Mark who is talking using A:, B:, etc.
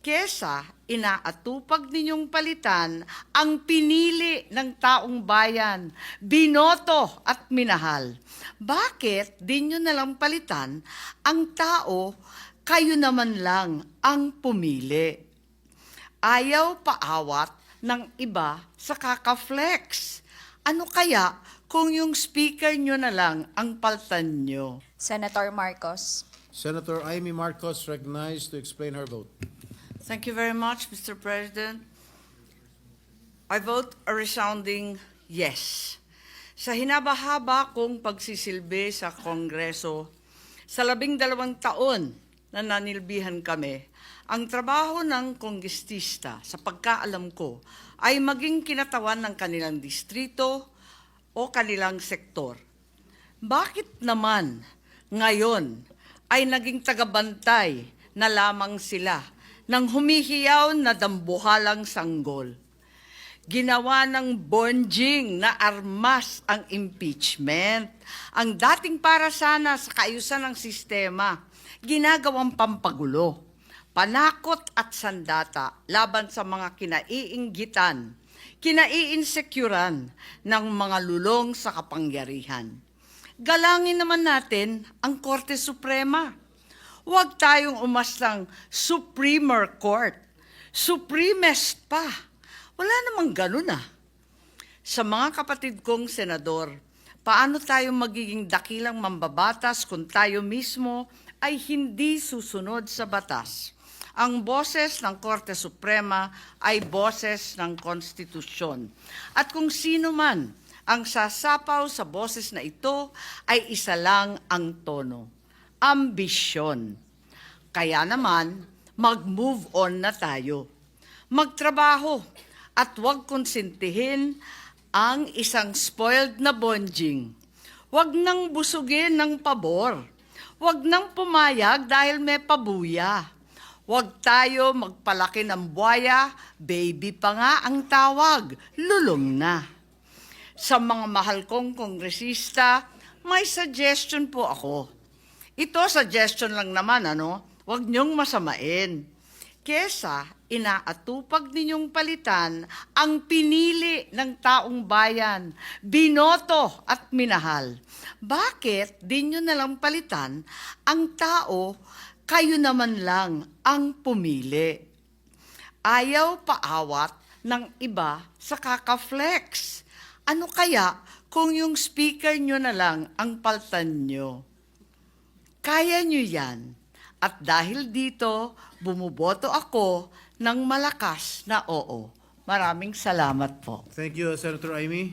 A: Kesa inaatupag ninyong palitan ang pinili ng taong bayan, binoto at minahal. Bakit di nyo nalang palitan ang tao, kayo naman lang ang pumili? Ayaw paawat ng iba sa kakaflex. Ano kaya kung yung speaker nyo na lang ang paltan nyo?
B: Senator Marcos.
C: Senator Amy Marcos recognized to explain her vote.
A: Thank you very much, Mr. President. I vote a resounding yes. Sa hinabahaba kong pagsisilbi sa Kongreso, sa labing dalawang taon na nanilbihan kami, ang trabaho ng konggestista, sa pagkaalam ko, ay maging kinatawan ng kanilang distrito o kanilang sektor. Bakit naman ngayon ay naging tagabantay na lamang sila ng humihiyaw na dambuhalang sanggol? Ginawa ng bonjing na armas ang impeachment. Ang dating para sana sa kaayusan ng sistema, ginagawang pampagulo, panakot at sandata laban sa mga kinaiinggitan, kinaiinsecuran ng mga lulong sa kapangyarihan. Galangin naman natin ang Korte Suprema. Huwag tayong umaslang Supremer Court. Supremest pa. Wala namang ganun ah. Sa mga kapatid kong senador, paano tayo magiging dakilang mambabatas kung tayo mismo ay hindi susunod sa batas? Ang boses ng Korte Suprema ay boses ng konstitusyon. At kung sino man ang sasapaw sa boses na ito ay isa lang ang tono, ambisyon. Kaya naman, mag-move on na tayo. Magtrabaho at huwag konsintihin ang isang spoiled na bonjing. Huwag nang busugin ng pabor. Huwag nang pumayag dahil may pabuya. Huwag tayo magpalaki ng buhaya, baby pa nga ang tawag, lulong na. Sa mga mahal kong kongresista, may suggestion po ako. Ito suggestion lang naman, ano? Huwag niyong masamain. Kesa inaatupag ninyong palitan ang pinili ng taong bayan, binoto at minahal. Bakit di nyo nalang palitan ang tao, kayo naman lang ang pumili? Ayaw paawat ng iba sa kakaflex. Ano kaya kung yung speaker nyo na lang ang paltan nyo? Kaya nyo yan. At dahil dito, bumuboto ako ng malakas na oo. Maraming salamat po.
C: Thank you, Senator Amy.